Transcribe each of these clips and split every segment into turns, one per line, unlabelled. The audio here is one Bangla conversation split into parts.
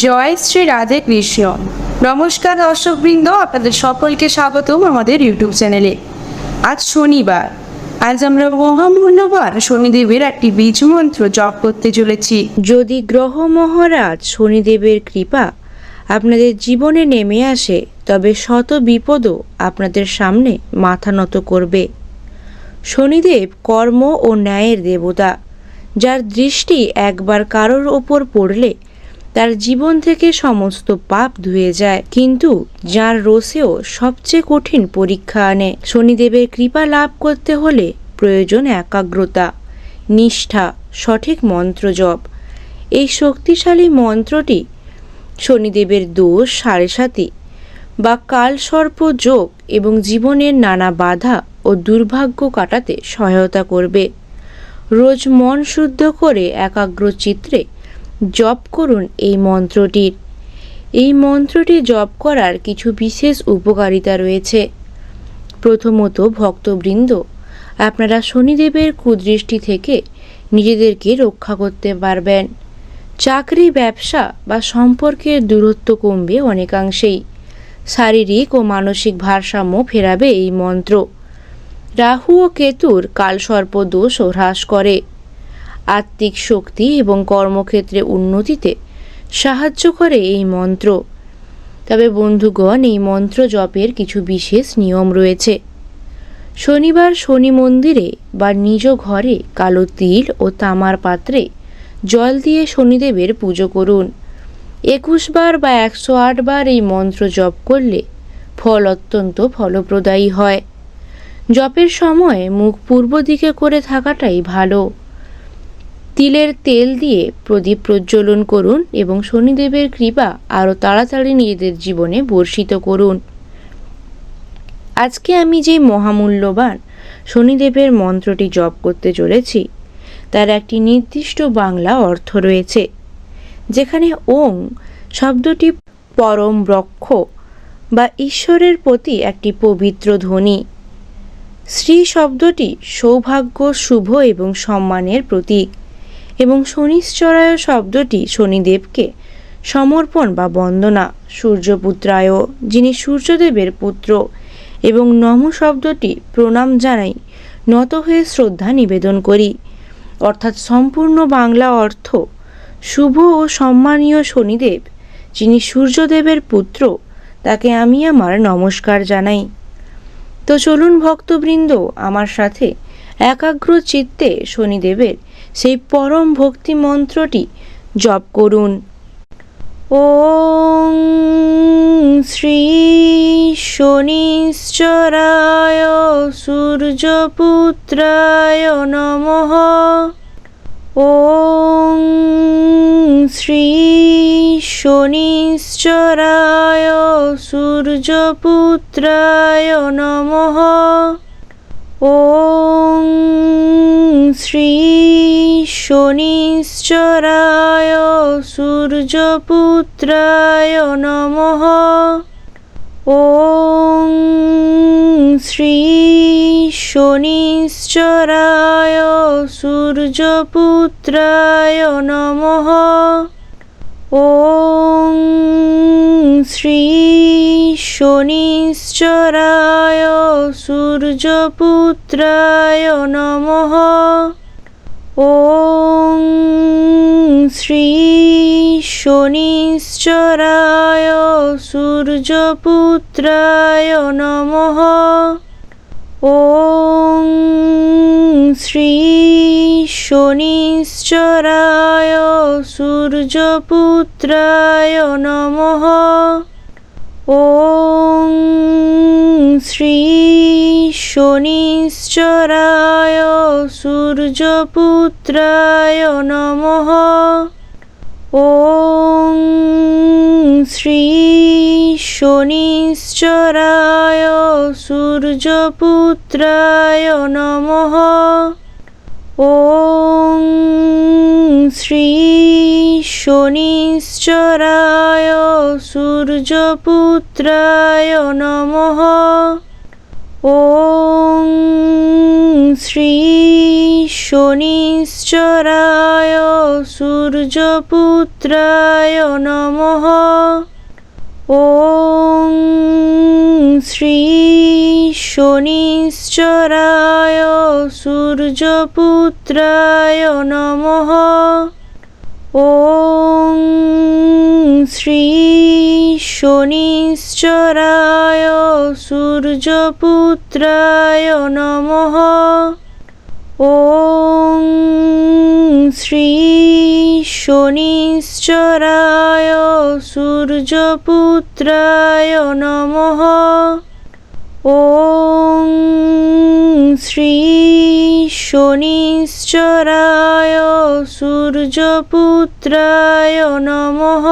জয় শ্রী রাধে কৃষ্ণ। নমস্কার দর্শকবৃন্দ, আপনাদের সকলকে স্বাগতম আমাদের ইউটিউব চ্যানেলে। আজ শনিবার। আজ আমরা মহামূল্যবান শনিদেবের একটি বীজ মন্ত্র জপ করতে চলেছি।
যদি গ্রহ মহারাজ শনিদেবের কৃপা আপনাদের জীবনে নেমে আসে, তবে শত বিপদও আপনাদের সামনে মাথা নত করবে। শনিদেব কর্ম ও ন্যায়ের দেবতা, যার দৃষ্টি একবার কারোর ওপর পড়লে তার জীবন থেকে সমস্ত পাপ ধুয়ে যায়। কিন্তু যার রোষেও সবচেয়ে কঠিন পরীক্ষা আনে। শনিদেবের কৃপা লাভ করতে হলে প্রয়োজন একাগ্রতা, নিষ্ঠা, সঠিক মন্ত্র জপ। এই শক্তিশালী মন্ত্রটি শনিদেবের দোষ সাড়ে সাথে বা কালসর্প যোগ এবং জীবনের নানা বাধা ও দুর্ভাগ্য কাটাতে সহায়তা করবে। রোজ মন শুদ্ধ করে একাগ্র চিত্রে জপ করুন এই মন্ত্রটির এই মন্ত্রটি জপ করার কিছু বিশেষ উপকারিতা রয়েছে। প্রথমত, ভক্তবৃন্দ, আপনারা শনিদেবের কুদৃষ্টি থেকে নিজেদেরকে রক্ষা করতে পারবেন। চাকরি, ব্যবসা বা সম্পর্কের দূরত্ব কমবে অনেকাংশেই। শারীরিক ও মানসিক ভারসাম্য ফেরাবে এই মন্ত্র। রাহু ও কেতুর কালসর্প দোষও হ্রাস করে। আত্মিক শক্তি এবং কর্মক্ষেত্রে উন্নতিতে সাহায্য করে এই মন্ত্র। তবে বন্ধুগণ, এই মন্ত্র জপের কিছু বিশেষ নিয়ম রয়েছে। শনিবার শনি মন্দিরে বা নিজ ঘরে কালো তিল ও তামার পাত্রে জল দিয়ে শনিদেবের পুজো করুন। একুশ বার বা একশো আট বার এই মন্ত্র জপ করলে ফল অত্যন্ত ফলপ্রদায়ী হয়। জপের সময় মুখ পূর্ব দিকে করে থাকাটাই ভালো। তিলের তেল দিয়ে প্রদীপ প্রজ্বলন করুন এবং শনিদেবের কৃপা আরও তাড়াতাড়ি নিজেদের জীবনে বর্ষিত করুন। আজকে আমি যে মহামূল্যবান শনিদেবের মন্ত্রটি জপ করতে চলেছি, তার একটি নির্দিষ্ট বাংলা অর্থ রয়েছে, যেখানে ওং শব্দটি পরম ব্রক্ষ বা ঈশ্বরের প্রতি একটি পবিত্র ধ্বনি। শ্রী শব্দটি সৌভাগ্য, শুভ এবং সম্মানের প্রতীক। এবং শনিশ্চরায় শব্দটি শনিদেবকে সমর্পণ বা বন্দনা। সূর্যপুত্রায় যিনি সূর্যদেবের পুত্র এবং নম শব্দটি প্রণাম জানাই, নত হয়ে শ্রদ্ধা নিবেদন করি। অর্থাৎ সম্পূর্ণ বাংলা অর্থ, শুভ ও সম্মানীয় শনিদেব, যিনি সূর্যদেবের পুত্র, তাকে আমি আমার নমস্কার জানাই। তো চলুন ভক্তবৃন্দ, আমার সাথে একাগ্র চিত্তে শনিদেবের সেই পরম ভক্তি মন্ত্রটি জপ করুন। ওং শ্রী শনিশ্চরায় সূর্যপুত্রায় নমঃ। ওং শ্রী শনিশ্চরায় সূর্যপুত্রায় নমঃ। ওং শ্রী শনিশ্চরায় সূর্যপুত্রায় নমঃ। ওং শ্রী শনিশ্চরায় সূর্যপুত্রায় নমঃ। ওং শ্রী শনিশ্চরায় সূর্যপুত্রায় নমঃ। ওং শ্রী শনিশ্চরায় সূর্যপুত্রায় নমঃ। ওং শ্রী শনিশ্চরায় সূর্যপুত্রায় নমঃ। ওং শ্রী শনিশ্চরায় সূর্যপুত্রায় নমঃ। ওং শ্রী শনিশ্চরায় সূর্যপুত্রায় নমঃ। ওং শ্রী শনিশ্চরায় সূর্যপুত্রায় নমঃ।
ॐ শ্রী শনিশ্চরায় সূর্যপুত্রায় নমঃ। ॐ শ্রী শনিশ্চরায় সূর্যপুত্রায় নমঃ। ॐ শ্রী শনিশ্চরায় সূর্যপুত্রায় নমঃ। ॐ শ্রী শনিশ্চরায় সূর্যপুত্রায় নমঃ। ॐ শ্রী শনিশ্চরায় সূর্যপুত্রায় নমঃ।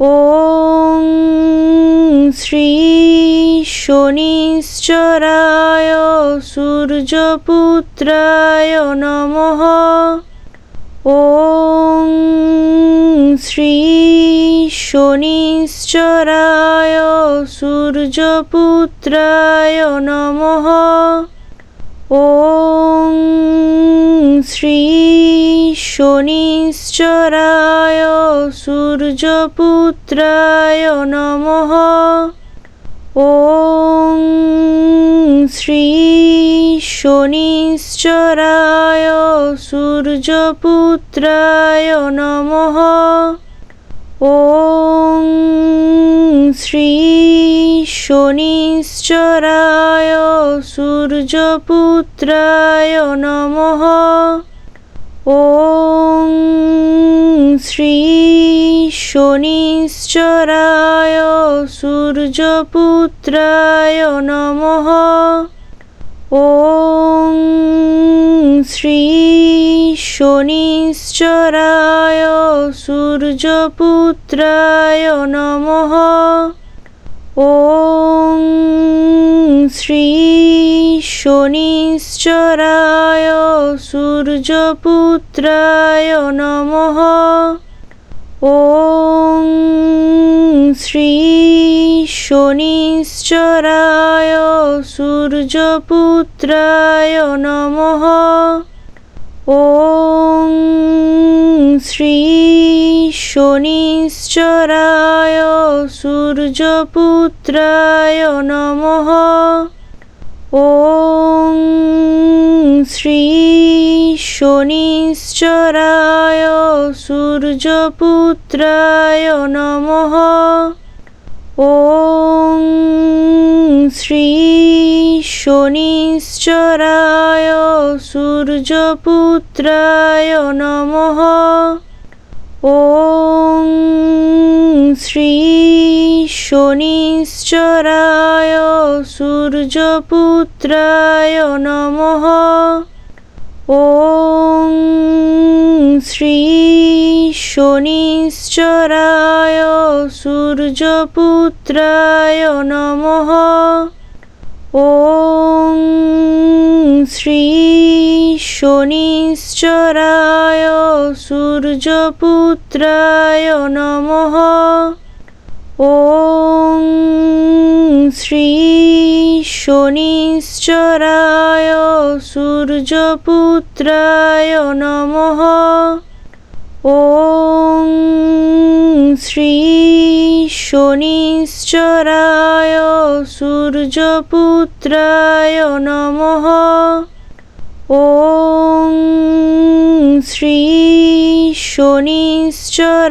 ॐ শ্রী শনিশ্চরায় সূর্যপুত্রায় নমঃ। ॐ শ্রী শনিশ্চরায় সূর্যপুত্রায় নমঃ। ॐ শ্রী শনিশ্চরায় সূর্যপুত্রায় নমঃ। ॐ শ্রী শনিশ্চরায় সূর্যপুত্রায় নমঃ। ॐ শ্রী শনিশ্চরায় সূর্যপুত্রায় নমঃ। ॐ শ্রী শনিশ্চরায় সূর্যপুত্রায় নমঃ। ॐ শ্রী শনিশ্চরায় সূর্যপুত্রায় নমঃ। ॐ শ্রী শনিশ্চরায় সূর্যপুত্রায় নমঃ। ॐ শ্রী শনিশ্চরায় সূর্যপুত্রায় নমঃ। ॐ শ্রী শনিশ্চরায় সূর্যপুত্রায় নমঃ। ॐ শ্রী শনিশ্চরায় সূর্যপুত্রায় নমঃ। ॐ শ্রী শনিশ্চরায় সূর্যপুত্রায় নমঃ। ॐ শ্রী শনিশ্চরায় সূর্যপুত্রায় নমঃ। ওং শ্রী শনিশ্চরায় সূর্যপুত্রায় নম। ওং শ্রী শনিশ্চরায় সূর্যপুত্রায় নম। ওং শ্রী শনিশ্চরায় সূর্যপুত্রায় নমঃ। ॐ শ্রী শনিশ্চরায় সূর্যপুত্রায় নমঃ। ॐ শ্রী শনিশ্চরায়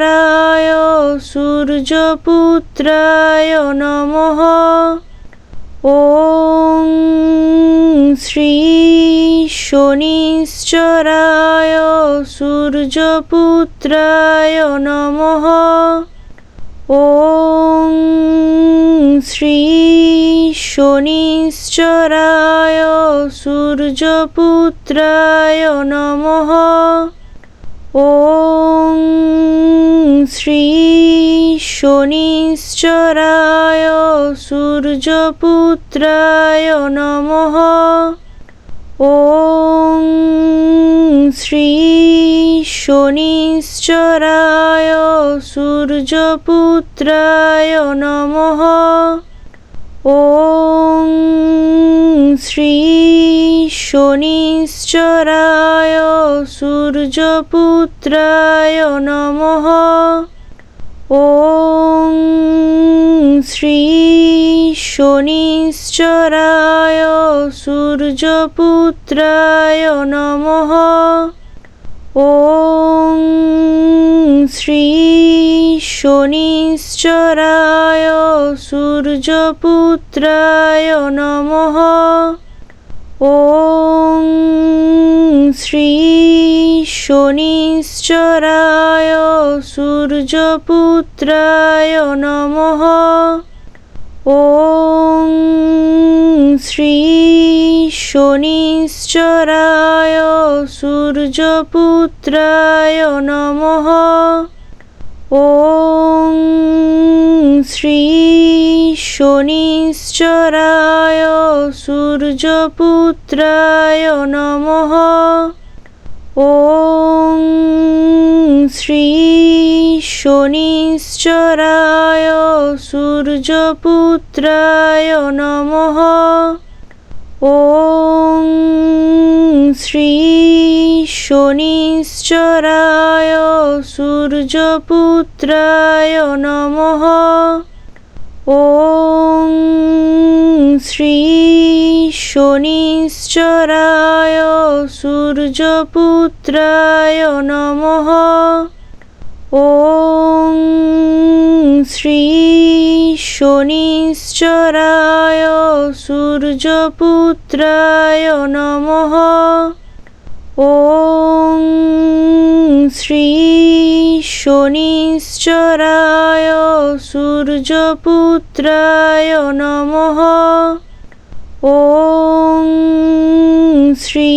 সূর্যপুত্রায় নমঃ। ॐ শ্রী শনিশ্চরায় সূর্যপুত্রায় নমঃ। ॐ শ্রী শনিশ্চরায় সূর্যপুত্রায় নমঃ। ॐ শ্রী শনিশ্চরায় সূর্যপুত্রায় নমঃ। ॐ শ্রী শনিশ্চরায় সূর্যপুত্রায় নমঃ। ॐ শ্রী শনিশ্চরায় সূর্যপুত্রায় নমঃ। ॐ শ্রী শনিশ্চরায় সূর্যপুত্রায় নমঃ। ॐ শ্রী শনিশ্চরায় সূর্যপুত্রায় নমঃ। ॐ শ্রী শনিশ্চরায় সূর্যপুত্রায় নমঃ। ॐ শ্রী শনিশ্চরায় সূর্যপুত্রায় নমঃ। ॐ শ্রী শনিশ্চরায় সূর্যপুত্রায় নমঃ। ॐ শ্রী শনিশ্চরায় সূর্যপুত্রায় নমঃ। ॐ শ্রী শনিশ্চরায় সূর্যপুত্রায় নমঃ। ॐ শ্রী শনিশ্চরায় সূর্যপুত্রায় নমঃ। ॐ শ্রী শনিশ্চরায় সূর্যপুত্রায় নমঃ। ॐ শ্রী শনিশ্চরায় সূর্যপুত্রায় নমঃ। ॐ শ্রী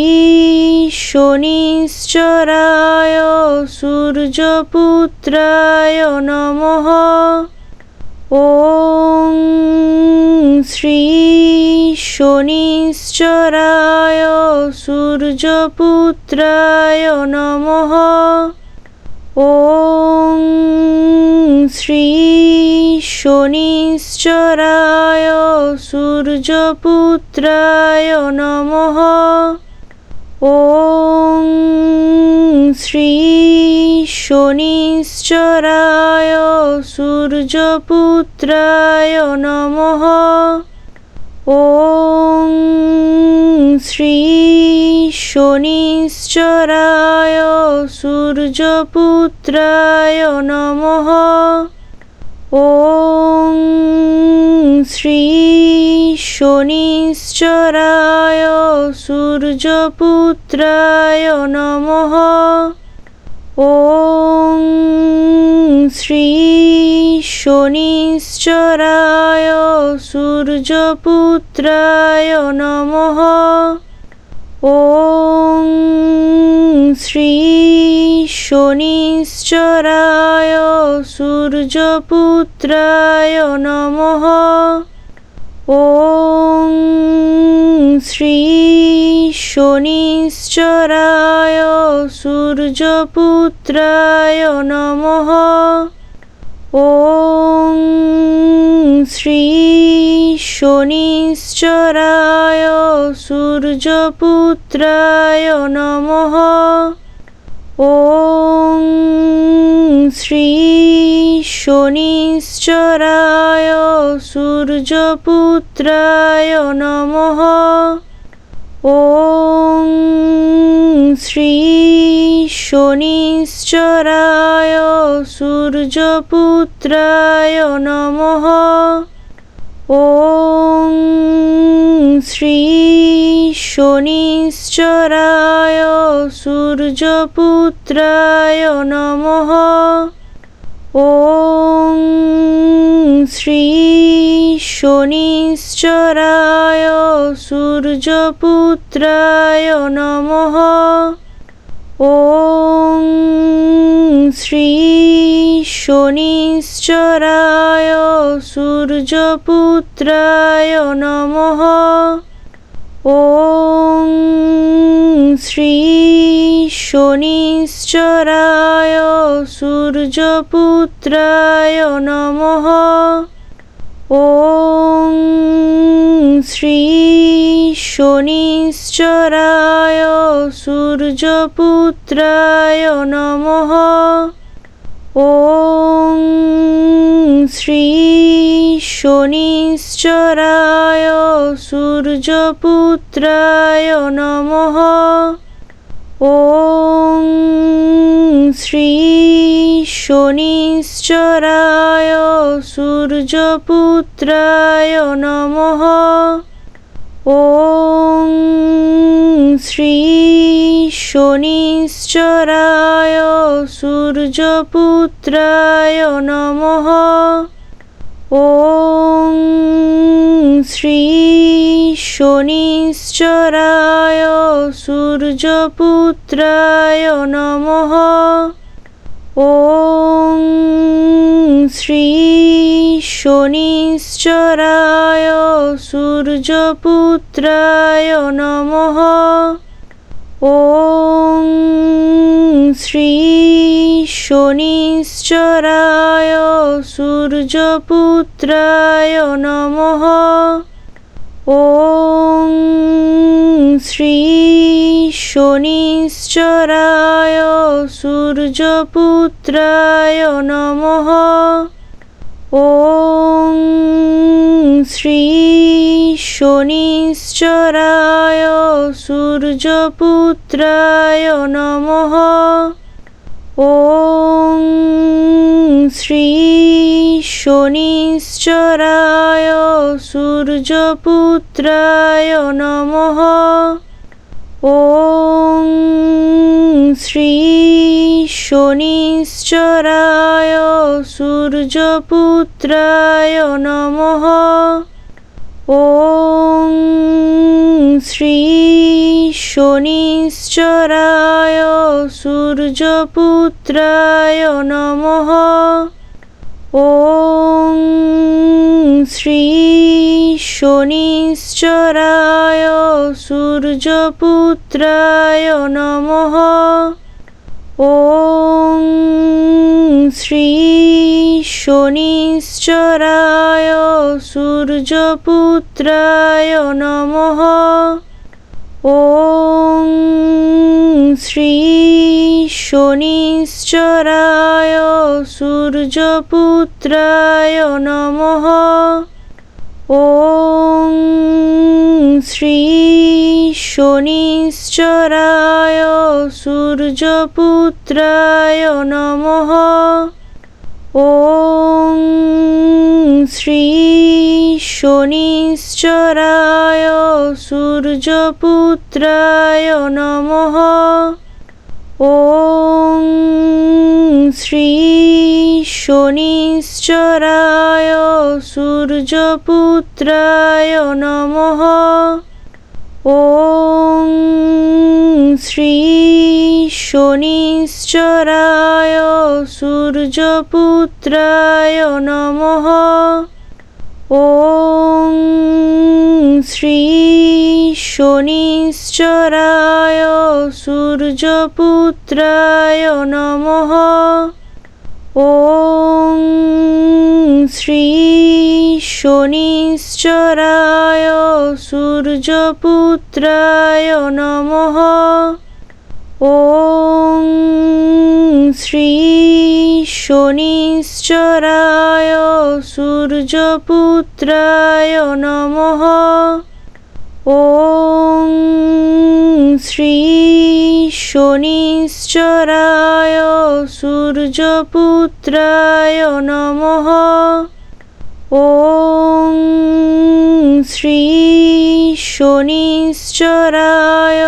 শনিশ্চরায় সূর্যপুত্রায় নমঃ। ॐ শ্রী শনিশ্চরায় সূর্যপুত্রায় নমঃ। ॐ শ্রী শনিশ্চরায় সূর্যপুত্রায় নমঃ। ॐ শ্রী শনিশ্চরায় সূর্যপুত্রায় নমঃ। ॐ শ্রী শনিশ্চরায় সূর্যপুত্রায় নমঃ। ॐ শ্রী শনিশ্চরায় সূর্যপুত্রায় নমঃ। ॐ শ্রী শনিশ্চরায় সূর্যপুত্রায় নমঃ। ॐ শ্রী শনিশ্চরায় সূর্যপুত্রায় নমঃ। ॐ শ্রী শনিশ্চরায় সূর্যপুত্রায় নমঃ। ॐ শ্রী শনিশ্চরায় সূর্যপুত্রায় নমঃ। ॐ শ্রী শনিশ্চরায় সূর্যপুত্রায় নমঃ। ॐ শ্রী শনিশ্চরায় সূর্যপুত্রায় নমঃ। ॐ শ্রী শনিশ্চরায় সূর্যপুত্রায় নমঃ। ॐ শ্রী শনিশ্চরায় সূর্যপুত্রায় নমঃ। ॐ শ্রী শনিশ্চরায় সূর্যপুত্রায় নমঃ। ॐ শ্রী শনিশ্চরায় সূর্যপুত্রায় নমঃ। ॐ শ্রী শনিশ্চরায় সূর্যপুত্রায় নমঃ। ॐ শ্রী শনিশ্চরায় সূর্যপুত্রায় নমঃ। ॐ শ্রী শনিশ্চরায় সূর্যপুত্রায় নমঃ। ওং শ্রী শনিশ্চরায় সূর্যপুত্রায় নমঃ। ওং শ্রী শনিশ্চরায় সূর্যপুত্রায় নমঃ। ওং শ্রী শনিশ্চরায় সূর্যপুত্রায় নম। শ্রী শনিশ্চরায় সূর্যপুত্রায় নমঃ। ওং শ্রী শনিশ্চরায় সূর্যপুত্রায় নমঃ। ওং শ্রী শনিশ্চরায় সূর্যপুত্রায় নমঃ। ওং শ্রী শনিশ্চরায় সূর্যপুত্রায় নমঃ। ওং শ্রী শনিশ্চরায় সূর্যপুত্রায় নমঃ। ওং শ্রী শনিশ্চরায় সূর্যপুত্রায় নমঃ। ওং শ্রী শনিশ্চরায় সূর্যপুত্রায় নমঃ। ও শ্রী শনিশ্চরায় সূর্যপুত্রায় নমঃ। ওং শ্রী শনিশ্চরায় সূর্যপুত্রায় নমঃ। ওং শ্রী শনিশ্চরায় সূর্যপুত্রায় নমঃ। ওং শ্রী শনিশ্চরায় সূর্যপুত্রায় নমঃ। ও শ্রী শনিশ্চরায় সূর্যপুত্রায় নম। ওং শ্রী শনিশ্চরায় সূর্যপুত্রায় নমঃ। ওং শ্রী শনিশ্চরায় সূর্যপুত্রায় নমঃ। ওং শ্রী শনিশ্চরায় সূর্যপুত্রায় নমঃ। ওং শ্রী শনিশ্চরায় সূর্যপুত্রায় নম। ওং শ্রী শনিশ্চরায় সূর্যপুত্রায় নমঃ। ওং শ্রী শনিশ্চরায়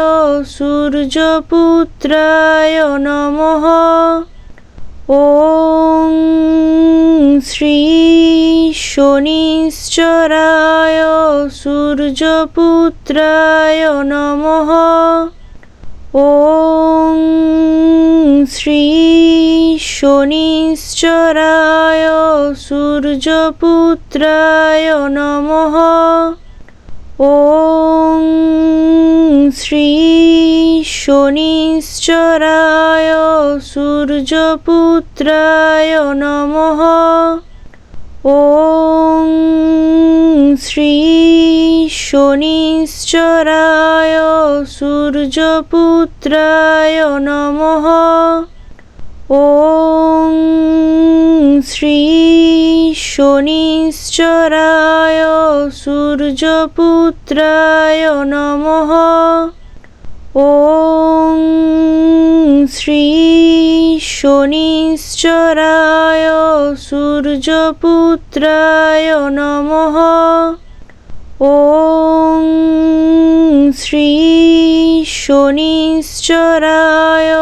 সূর্যপুত্রায় নমঃ। ওং শ্রী শনিশ্চরায় সূর্যপুত্রায় নমঃ। ওং শ্রী শনিশ্চরায় সূর্যপুত্রায় নমঃ। ওং শ্রী শনিশ্চরায় সূর্যপুত্রায় নমঃ। ॐ শ্রী শনিশ্চরায় সূর্যপুত্রায় নমঃ। ॐ শ্রী শনিশ্চরায় সূর্যপুত্রায় নমঃ। ॐ শ্রী শনিশ্চরায় সূর্যপুত্রায় নমঃ। ॐ শ্রী শনিশ্চরায়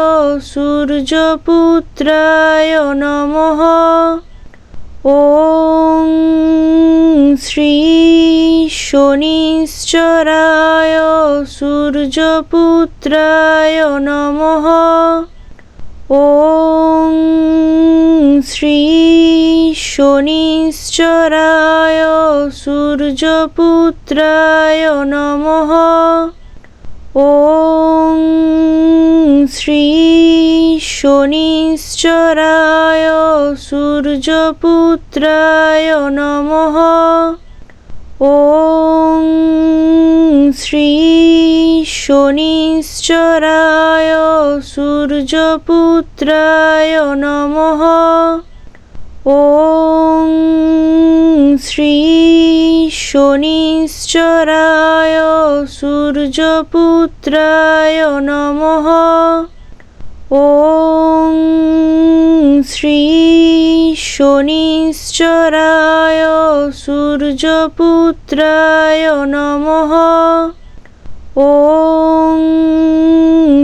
সূর্যপুত্রায় নমঃ। ॐ শ্রী শনিশ্চরায় সূর্যপুত্রায় নমঃ। ॐ শ্রী শনিশ্চরায় সূর্যপুত্রায় নমঃ। ॐ শ্রী শনিশ্চরায় সূর্যপুত্রায় নমঃ। ॐ শ্রী শনিশ্চরায় সূর্যপুত্রায় নমঃ। ॐ শ্রী শনিশ্চরায় সূর্যপুত্রায় নমঃ। ॐ শ্রী শনিশ্চরায় সূর্যপুত্রায় নমঃ। ॐ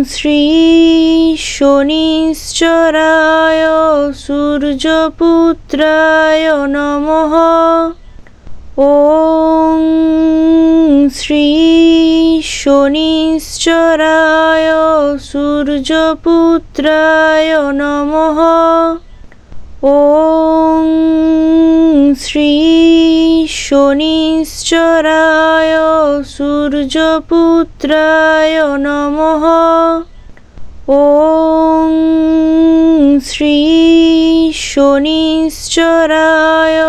শ্রী শনিশ্চরায় সূর্যপুত্রায় নমঃ। ॐ শ্রী শনিশ্চরায় সূর্যপুত্রায় নমঃ। ॐ শ্রী শনিশ্চরায় সূর্যপুত্রায় নমঃ। ॐ শ্রী শনিশ্চরায়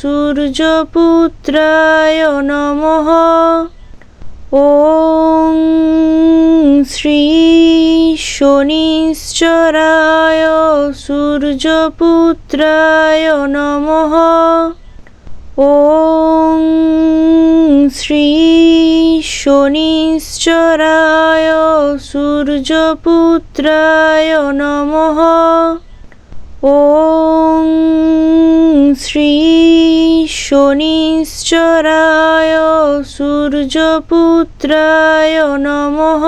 সূর্যপুত্রায় নমঃ। ॐ শ্রী শনিশ্চরায় সূর্যপুত্রায় নমঃ। ॐ শ্রী শনিশ্চরায় সূর্যপুত্রায় নমঃ। ॐ শ্রী শনিশ্চরায় সূর্যপুত্রায় নমঃ